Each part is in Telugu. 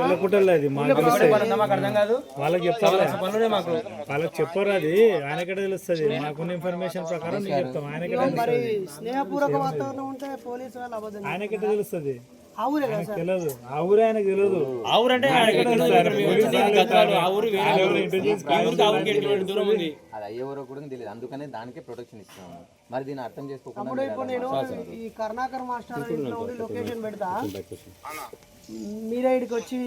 వెళ్ళకుంటలే అది మాకు వాళ్ళకి మాకు. వాళ్ళకి చెప్పరు అది ఆయనకడే తెలుస్తుంది. మాకున్న ఇన్ఫర్మేషన్ ప్రకారం నీకు చెప్తాం. ఆయనకటే మరి స్నేహపూర్వక వాతావరణం ఉంటే పోలీసు వాళ్ళు తెలుస్తుంది. తెలియదు ఆ ఊరే ఆయనకు తెలియదు ఆ ఊరు అంటే ఆ ఊరు వేరే ఇంటెలిజెన్స్ ఈ ఊరికి ఆ ఊరికి ఎటువంటి దూరం ఉంది? అది అయ్యేవరో కూడా తెలియదు. అందుకనే దానికే ప్రొటెక్షన్ ఇస్తున్నాము మరి దీన్ని అర్థం చేసుకోకుండా ఇప్పుడు ఇప్పుడు నేను ఈ కరుణాకర్ మాస్టర్ లొకేషన్ పెడతా. మీరే ఇక్కడికి వచ్చి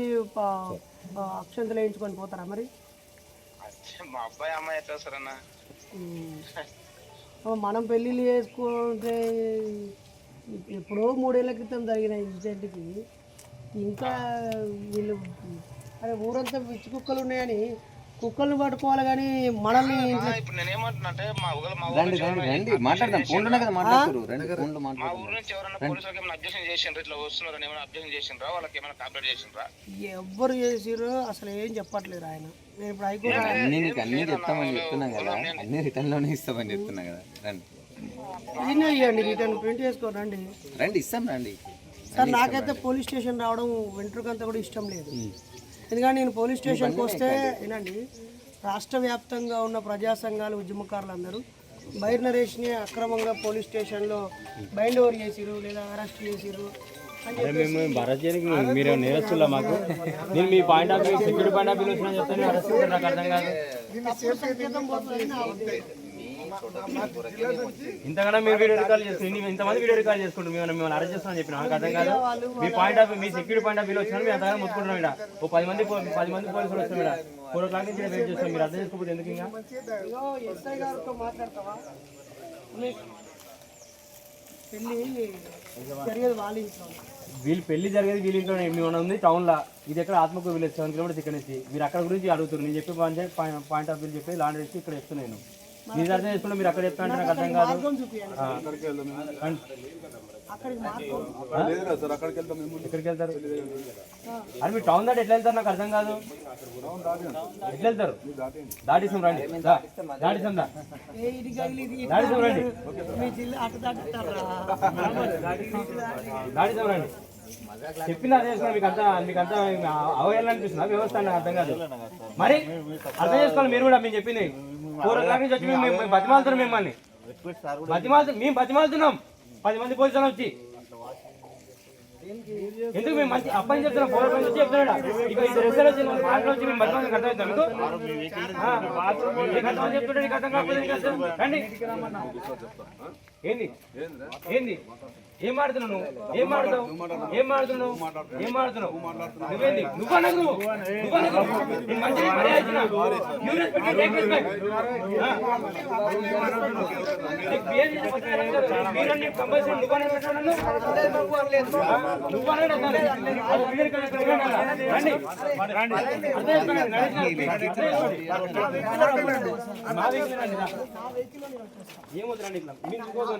అక్షంతలు వేయించుకొని పోతారా మరి? మా అబ్బాయి అమ్మాయి ఎట్లా వస్తారన్న? మనం పెళ్ళిళ్ళు చేసుకుంటే ఎప్పుడో మూడేళ్ళ క్రితం జరిగిన ఇన్సిడెంట్కి ఇంకా వీళ్ళు అరే ఊరంతా పిచ్చి కుక్కలు ఉన్నాయని కుక్కలను పట్టుకోవాలి కానీ మనల్ని ఇప్పుడు నేను ఏమంటున్నా అంటే మా ఊళ్ళో మా ఊరు రండి రండి రండి. మాట్లాడదాం. ఫోన్లోనే కదా మాట్లాడుతారు రండి ఫోన్లో మా మాట్లాడదాం ఊరు నుంచి ఎవరైనా పోలీసులకు ఏమైనా అబ్జెక్షన్ చేసిండ్రా? ఇట్లా వస్తున్నారని ఏమైనా అబ్జెక్షన్ చేసిండ్రా? వాళ్ళకి ఏమైనా కంప్లైంట్ చేసిండ్రా? ఎవ్వరు చేసిరో అసలు ఏం చెప్పట్లేరు ఆయన. నేను ఇప్పుడు హైకోర్టు నీకు అన్ని చెప్తామని చెప్తున్నాం కదా. అన్ని రిటర్న్లోనే ఇస్తామని చెప్తున్నా కదా. రండి. రిటర్న్ ప్రింట్ చేసుకోరండి రండి. ఇస్తాం రండి. సార్ నాకైతే పోలీస్ స్టేషన్ రావడం వెంట్రుకంతా కూడా ఇష్టం లేదు. ఎందుకంటే నేను పోలీస్ స్టేషన్కి వస్తే వినండి రాష్ట్ర వ్యాప్తంగా ఉన్న ప్రజా సంఘాలు ఉద్యమకారులు అందరూ బైర్ నరేష్ని అక్రమంగా పోలీస్ స్టేషన్లో బైండ్ ఓవర్ చేసిరు లేదా అరెస్ట్ చేసిరు అని చెప్పి మేము భరత్ చేయడానికి మీరు నేరస్తులా మాకు? నేను మీ point of view security point of view వచ్చిన చెప్తాను అరెస్ట్ చేస్తారు నాకు అర్థం కాదు. ఇంతకన్నా మీరు వీడియో రికార్డ్ చేసుకుని ఇంతమంది వీడియో రికార్డ్ చేసుకుంటారు మేము మిమ్మల్ని అరెస్ట్ చేస్తామని చెప్పిన. నాకు అర్థం కాదు. మీ పాయింట్ ఆఫ్ మీ సెక్యూరిటీ పాయింట్ ఆఫ్ వ్యూ వచ్చినా మేము అంతగా మొత్తుకుంటున్నాం ఇక్కడ ఓ పది మంది పది మంది పోలీసులు వస్తాం ఇక్కడ ఫోర్ ఓ క్లాక్ నుంచి వెయిట్ చేస్తాం మీరు అర్థం చేసుకోకపోతే ఎందుకు ఇంకా? వాళ్ళ వీళ్ళు పెళ్ళి జరిగేది వీళ్ళ ఇంట్లో మేము ఉంది టౌన్ లా ఇది ఎక్కడ ఆత్మకూరు విలేజ్ సెవెన్ కిలోమీటర్స్ ఇక్కడ నుంచి. మీరు అక్కడ గురించి అడుగుతారు నేను చెప్పే పాయింట్ పాయింట్ ఆఫ్ వ్యూ చెప్పి లాండ్ వేసి ఇక్కడ చెప్తున్నాను మీరు అర్థం చేసుకుంటే మీరు అక్కడ చెప్తా అంటే నాకు అర్థం కాదు. ఎక్కడికి వెళ్తారు అది మీరు టౌన్ దాటి ఎట్లా వెళ్తారు? నాకు అర్థం కాదు. ఎట్లా వెళ్తారు దాటిస్తాం రండి దా. దాటిస్తాం దాటిస్తాం రండి. మీ జిల్లా అటు దాటుతారా? దాటిస్తాం రండి. చెప్పిన అదే మీకు అంతా మీకు అంతా అవగాహన అనిపిస్తుందా వ్యవస్థ నాకు అర్థం కాదు. మరి అర్థం చేసుకోవాలి మీరు కూడా మేము చెప్పింది. ఫోర్ నుంచి వచ్చి మేము బతిమాలుతున్నాం మిమ్మల్ని. బతిమాలు మేము బతిమాలుతున్నాం. పది మంది పోలీసులు వచ్చి. ఎందుకు మేము మంచి అబ్బాయి చెప్తున్నాం ఫోర్ నుంచి చెప్తున్నాడు? ఇక ఇద్దరు ఎస్ఐలు వచ్చి మాటలు వచ్చి మేము బతిమాలు అర్థం అవుతాం మీకు? ఆ, మీకు అర్థం కాకపోతే రండి. ఏంది? ఏంది? ఏం మాడుతున్నావు నువ్వు? ఏం మాడుతావు? ఏం మాడుతున్నావు? ఏం మాడుతున్నావు? నువ్వేంది? నువ్వు అనకు నువ్వు అనకు నువ్వు? నువ్వు. అది మీరు మా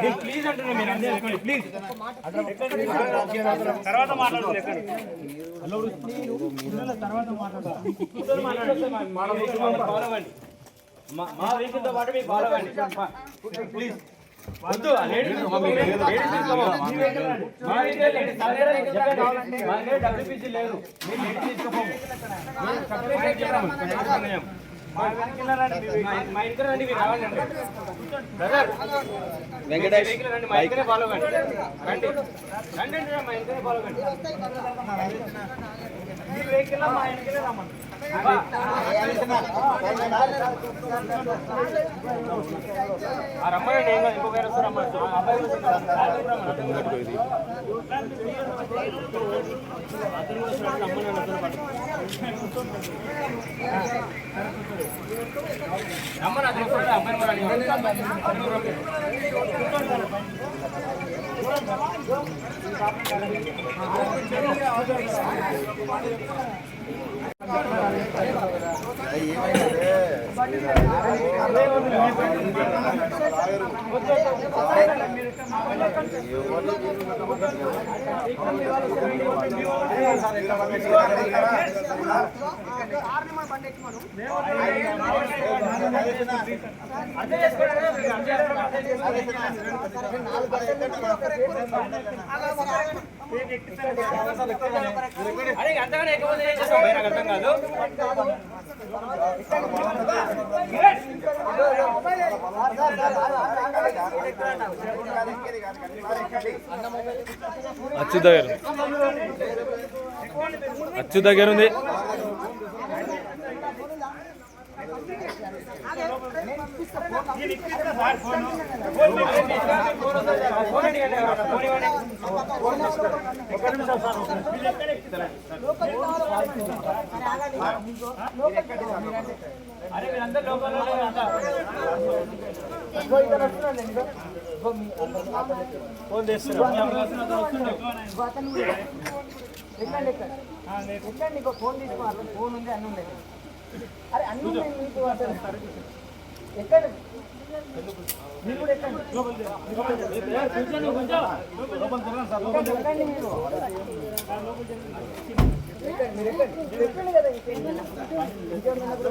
వెహికల్ ప్లీజ్ అంటున్నా ప్లీజ్ తర్వాత మాట్లాడుతుంది తర్వాత మాట్లాడతాం మా వెహికల్తో పాటు మీకు ఫాలో అవ్వండి ప్లీజ్ వద్దు డబ్ల్యూపీసీ లేదు మీరు లేడీస్ తీసుకోపోము వెంకటేష్ రమ్మనండి ఏం కాదు ఇంకొక వస్తారు ఆ అబ్బాయి అతను కూడా రమ్మని. అతను కూడా ఏమైనా అరే అంతగానే ఎక్కువ చేసేసాం బయట అర్థం కాదు అచ్చు దగ్గర. అచ్చు దగ్గర ఉంది. ఫోన్ ఫోన్ తీసుకోవాలి ఫోన్ ఉంది అన్నీ ఉన్నాయి అరే అన్నీ ఉన్నాయి మీకు అసలు ఎక్కడ? మీరు కూడా ఎక్కండి? మీరు ఎక్కండి. ఇంకేమన్నా కూడా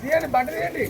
తీయండి బండి తీయండి.